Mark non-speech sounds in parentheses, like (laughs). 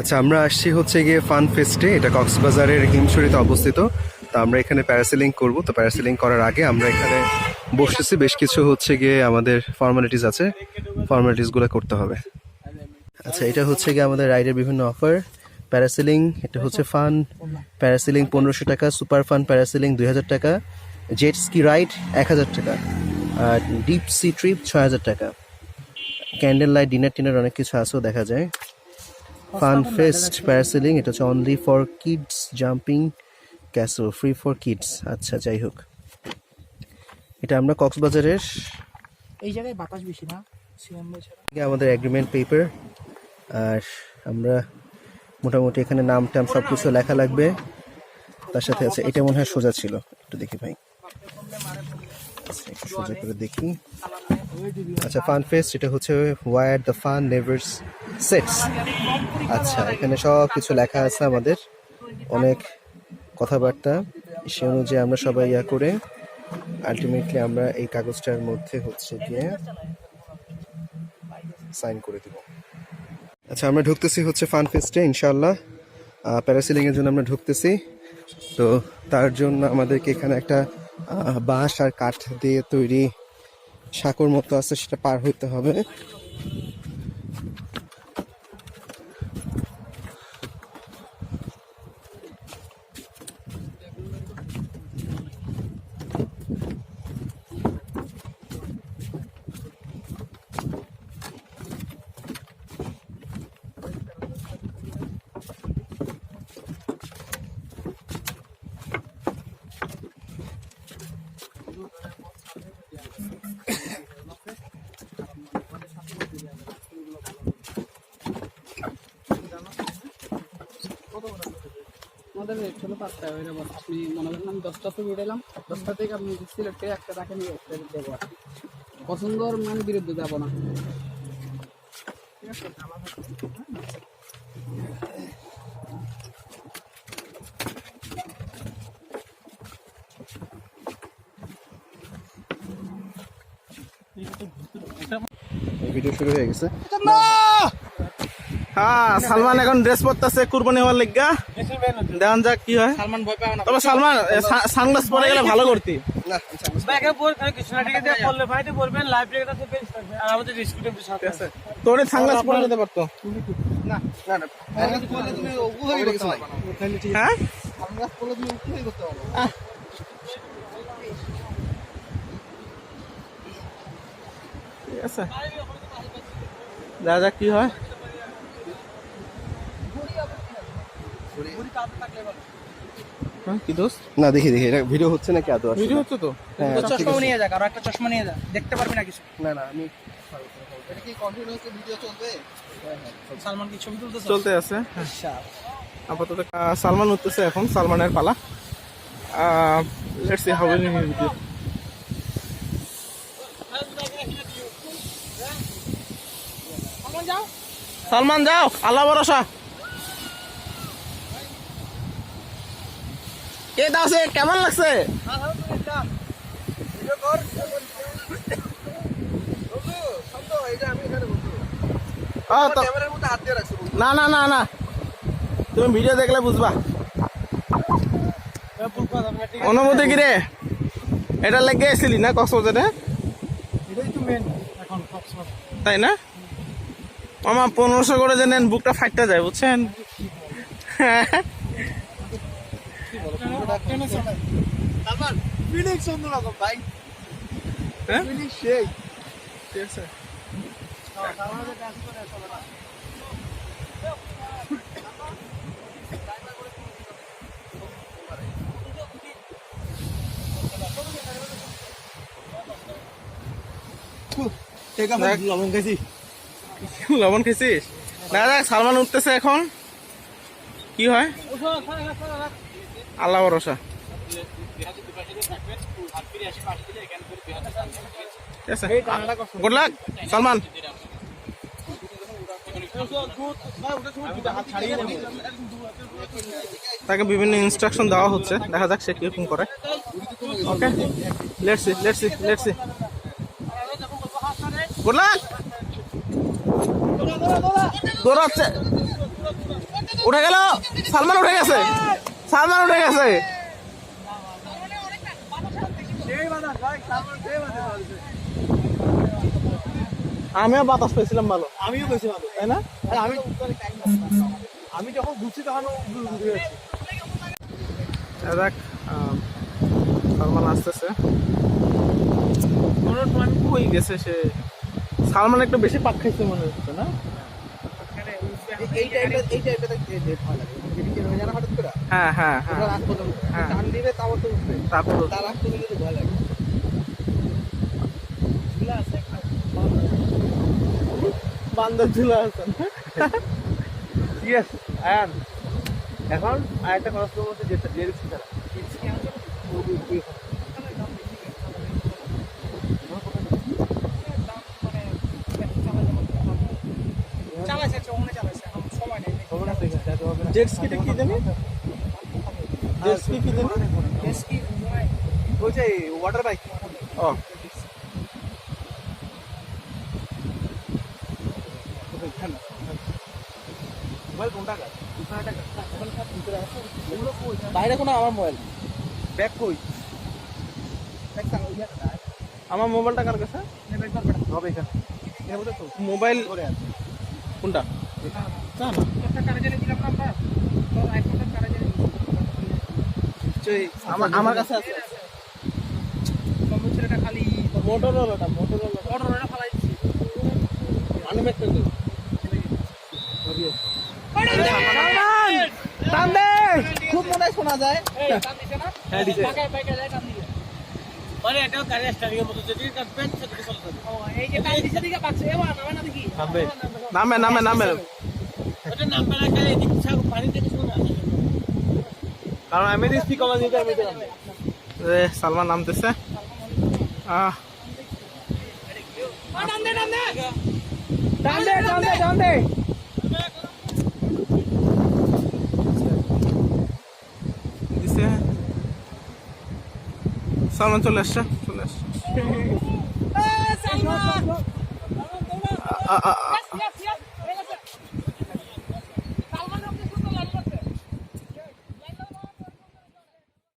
আচ্ছা আমরা আসছি হচ্ছে গিয়ে ফান ফেস্টে। এটা কক্সবাজারের হিমছড়িতে অবস্থিত। তো আমরা এখানে প্যারাসেলিং করব। তো প্যারাসেলিং করার আগে আমরা এখানে বসতেছি বেশ কিছু হচ্ছে গিয়ে আমাদের ফর্মালিটিস আছে। ফর্মালিটিসগুলো করতে হবে। আচ্ছা এটা হচ্ছে গিয়ে আমাদের রাইডের বিভিন্ন অফার প্যারাসেলিং এটা হচ্ছে ফান প্যারাসেলিং পনেরোশো টাকা সুপার ফান প্যারাসেলিং দুই হাজার টাকা। জেট স্কি রাইড এক হাজার টাকা। আর ডিপ সি ট্রিপ ছয় হাজার টাকা। ক্যান্ডেল লাইট ডিনার টিনার অনেক কিছু আছেও দেখা যায়। ফান ফেস্ট প্যারাসেলিং এটা হচ্ছে only for kids jumping castle free for kids আচ্ছা যাই হোক। এটা আমরা কক্সবাজারের এই জায়গায় বাতাস বেশি না আমাদের এগ্রিমেন্ট পেপার আর আমরা মোটামুটি এখানে নাম টাম সব কিছু লেখা লাগবে। তার সাথে আছে এটা মনে হয় সোজা ছিল একটু দেখি ভাই। আচ্ছা, সোজা করে দেখি। আচ্ছা ফান ফেস্ট এটা হচ্ছে where the fun never sets আচ্ছা এখানে সব কিছু লেখা আছে আমাদের। অনেক কথাবার্তা, সে অনুযায়ী আমরা সবাই ইয়া করে আলটিমেটলি আমরা এই কাগজটার মধ্যে হচ্ছে গিয়ে সাইন করে দিব। আচ্ছা আমরা ঢুকতেছি হচ্ছে ফান ফেস্টে ইনশাল্লাহ প্যারাসিলিংয়ের জন্য আমরা ঢুকতেছি। তো তার জন্য আমাদেরকে এখানে একটা বাঁশ আর কাঠ দিয়ে তৈরি সাঁকর মতো আছে সেটা পার হইতে হবে। আমাদের রেট ছিল পাঁচটা ওই রকম আপনি মনে করেন আমি দশটা থেকে উঠে এলাম দশটা থেকে আপনি সিলেক্ট করে একটা টাকা নিয়ে একটা দেবো আর। পছন্দর মান বিরুদ্ধে যাব না। ঠিক আছে ভিডিও শুরু হয়ে গেছে। হ্যাঁ সালমান এখন ড্রেস পরতেছে কুরবানি হওয়ার লিগা। দেখান যাক কি হয়। সালমান ভয় না। তবে সালমান সানগ্লাস পরে গেলে ভালো করতি। তোর সানগ্লাস পরে যেতে পারতো। না না না তুমি হয়ে গেছো হ্যাঁ? আমরা করলে তুমি করতে পারো ঠিক আছে। দেখা যাক কি হয়। হ্যাঁ, কি না দেখি দেখি এটা ভিডিও হচ্ছে নাকি আদৌ? ভিডিও হচ্ছে তো? হ্যাঁ, আছে। নিয়ে যাক আর একটা চশমা নিয়ে যা দেখতে পারবি না কিছু? না না আমি এটা কি কন্টিনিউয়াসলি ভিডিও চলবে? সালমান কি ছবি তুলতেছে? চলতে আছে আচ্ছা। আপাতত সালমান উঠতেছে এখন সালমানের পালা। Let's see how will video Salman যাও। আল্লাহ ভরসা। কে দাসে কেমন লাগছে? না না না না। তুমি ভিডিও দেখলে বুঝবা। অনুমতি কি রে? এটা লেগে এসেছিলি না কক্সবাজারে? তাই না? আমার পনেরোশো করে যে নেন বুকটা ফাইটটা যায় বুঝছেন? (laughs) ফিলিংস অন্যরকম ভাই। হ্যাঁ? ফিলিংস সেই। ঠিক আছে ঠিক আছে দেখ। লবণ খাইছি। লবণ খেয়েছিস না সালমান উঠতেছে এখন। কি হয়? আল্লাহ ভরসা। Good luck Salman. তাকে বিভিন্ন ইনস্ট্রাকশন দেওয়া হচ্ছে। দেখা যাক সে কীরকম করে। Okay let's see let's see let's see good luck দৌড়াচ্ছে। উঠে গেল। সালমান উঠে গেছে। সালমান উঠে গেছে। আমিও বাতাস পেয়েছিলাম ভালো। আমিও বেশি ভালো। তাই না? আমি আমি যখন ঘুরছি তখন দেখ সালমান আসতেছে। কই গেছে সে। সালমান একটু বেশি পাক খাইছে মনে হচ্ছে না? এই টাইপের এই টাইপের ভয় লাগে। যারা হঠাৎ করে হ্যাঁ হ্যাঁ হ্যাঁ। রাত পর্যন্ত। হ্যাঁ। টান দিবে তাও তো উঠবে। তারপর তার আগ পর্যন্ত কিন্তু ভয় লাগে। বান্দর ঝুলা আছে। ইয়েস আয়ান এখন আরেকটা করব হচ্ছে যেটা যে রিক্সি ছাড়া খবর আছে এখানে, যাইতে হবে না। জেট স্কিটা কি জানি জেট স্কি কি জানি বলছে ওয়াটার বাইক ও। মোবাইল কোনটা কাজ বাইরে কোনো আমার মোবাইল ব্যাগ কই? আমার মোবাইলটা কার কাছে? হবে এখানে। মোবাইল কোনটা? না আমার। আমার কাছে আছে। মোটরোলাটা মোটরোলাটা। খুব মনে শোনা যায় হ্যাঁ দিছে মানে এটাও গাড়ি স্টার্টিং এর মতো যদি কাটবেন সেটা চলতে থাকবে নামে। নামে নামে। কারণ আমি সালমান নামতেছে। আহ। টান দে টান দে। টান দে দিছে। সালমান চলে আসছে চলে আসছে।